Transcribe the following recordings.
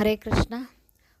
ஹரே கிருஷ்ணா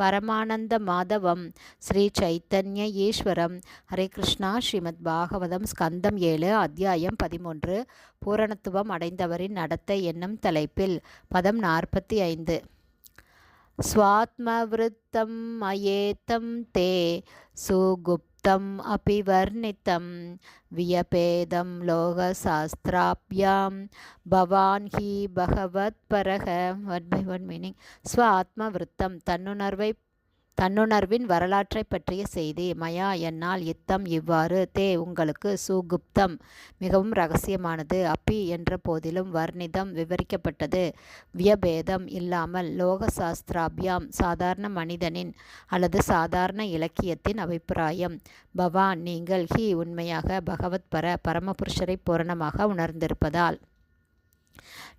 பரமானந்த மாதவம் ஸ்ரீ சைத்தன்ய ஈஸ்வரம் ஹரே கிருஷ்ணா. ஸ்ரீமத் பாகவதம் ஸ்கந்தம் ஏழு அத்தியாயம் பதிமூன்று. பூரணத்துவம் அடைந்தவரின் நடத்தை என்னும் தலைப்பில் பதம் நாற்பத்தி ஐந்து. ஸ்வாத்மவிருத்தம் அயேத்தம் தே சுகுப் சுகுப்தம் अपि वर्णितं वियपेदं लोकशास्त्राभ्यां भवान् हि भगवत्परः ஒன் பை ஒன் மீனிங் ஸ்வ ஆத்மவிருத்தம் தன்னுணர்வை தன்னுணர்வின் வரலாற்றை பற்றிய செய்தி. மயா என்னால் யுத்தம் இவ்வாறு தே உங்களுக்கு சுகுப்தம். மிகவும் ரகசியமானது. அப்பி என்ற போதிலும் வர்ணிதம் விவரிக்கப்பட்டது. வியபேதம் இல்லாமல் லோக சாஸ்திராபியாம் சாதாரண மனிதனின் அல்லது சாதாரண இலக்கியத்தின் அபிப்பிராயம். பவான் நீங்கள் ஹி உண்மையாக பகவத் பர பரமபுருஷரை பூரணமாக உணர்ந்திருப்பதால்.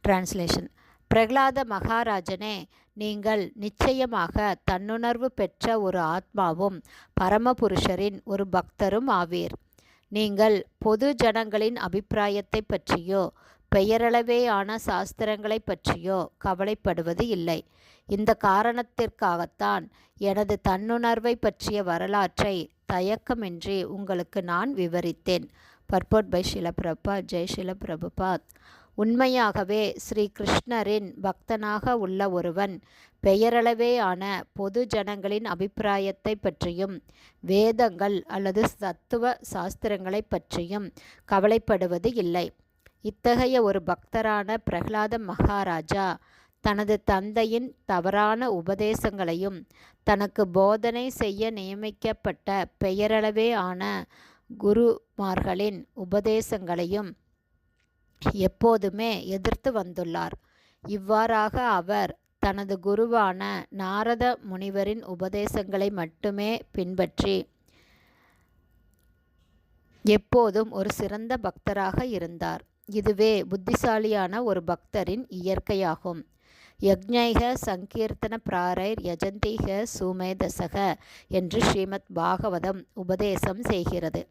டிரான்ஸ்லேஷன் பிரகலாத மகாராஜனே நீங்கள் நிச்சயமாக தன்னுணர்வு பெற்ற ஒரு ஆத்மாவும் பரமபுருஷரின் ஒரு பக்தரும் ஆவீர். நீங்கள் பொது ஜனங்களின் அபிப்பிராயத்தை பற்றியோ பெயரளவேயான சாஸ்திரங்களை பற்றியோ கவலைப்படுவது இல்லை. இந்த காரணத்திற்காகத்தான் எனது தன்னுணர்வை பற்றிய வரலாற்றை தயக்கமின்றி உங்களுக்கு நான் விவரித்தேன். Purport by Srila Prabhupada. Jai ஷிலபிரபுபாத். உண்மையாகவே ஸ்ரீ கிருஷ்ணரின் பக்தனாக உள்ள ஒருவன். பெயரளவே ஆன பொது ஜனங்களின் அபிப்பிராயத்தை பற்றியும் வேதங்கள் அல்லது தத்துவ சாஸ்திரங்களை பற்றியும் கவலைப்படுவது இல்லை. இத்தகைய ஒரு பக்தரான பிரகலாத மகாராஜா தனது தந்தையின் தவறான உபதேசங்களையும் தனக்கு போதனை செய்ய நியமிக்கப்பட்ட பெயரளவே ஆன குருமார்களின் உபதேசங்களையும் எப்போதுமே எதிர்த்து வந்துள்ளார். இவ்வாறாக அவர் தனது குருவான நாரத முனிவரின் உபதேசங்களை மட்டுமே பின்பற்றி எப்போதும் ஒரு சிறந்த பக்தராக இருந்தார். இதுவே புத்திசாலியான ஒரு பக்தரின் இயற்கையாகும். யக்ஞைக சங்கீர்த்தன பிராரைர் யஜந்தீக சூமேதசக என்று ஸ்ரீமத் பாகவதம் உபதேசம் செய்கிறது.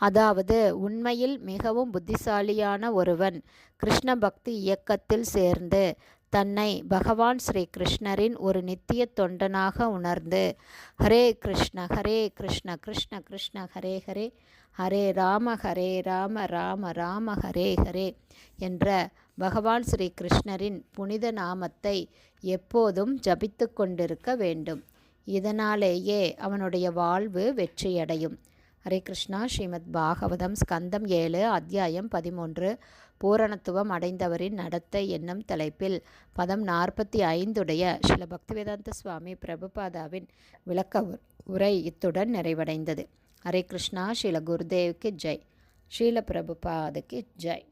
அதாவது உண்மையில் மிகவும் புத்திசாலியான ஒருவன். கிருஷ்ண பக்தி இயக்கத்தில் சேர்ந்து தன்னை பகவான் ஸ்ரீ கிருஷ்ணரின் ஒரு நித்திய தொண்டனாக உணர்ந்து ஹரே கிருஷ்ண ஹரே கிருஷ்ண கிருஷ்ண கிருஷ்ண ஹரே ஹரே ஹரே ராம ஹரே ராம ராம ராம ஹரே ஹரே என்ற பகவான் ஸ்ரீ கிருஷ்ணரின் புனித நாமத்தை எப்போதும் ஜபித்து கொண்டிருக்க வேண்டும். இதனாலேயே அவனுடைய வாழ்வு வெற்றியடையும். ஹரே கிருஷ்ணா. ஸ்ரீமத் பாகவதம் ஸ்கந்தம் ஏழு அத்தியாயம் பதிமூன்று. பூரணத்துவம் அடைந்தவரின் நடத்தை என்னும் தலைப்பில் பதம் நாற்பத்தி ஐந்துடைய ஸ்ரீல பக்திவேதாந்த சுவாமி பிரபுபாதாவின் விளக்க உரை இத்துடன் நிறைவடைந்தது. ஹரே கிருஷ்ணா. ஸ்ரீல குருதேவுக்கு ஜெய். ஸ்ரீல பிரபுபாதுக்கு ஜெய்.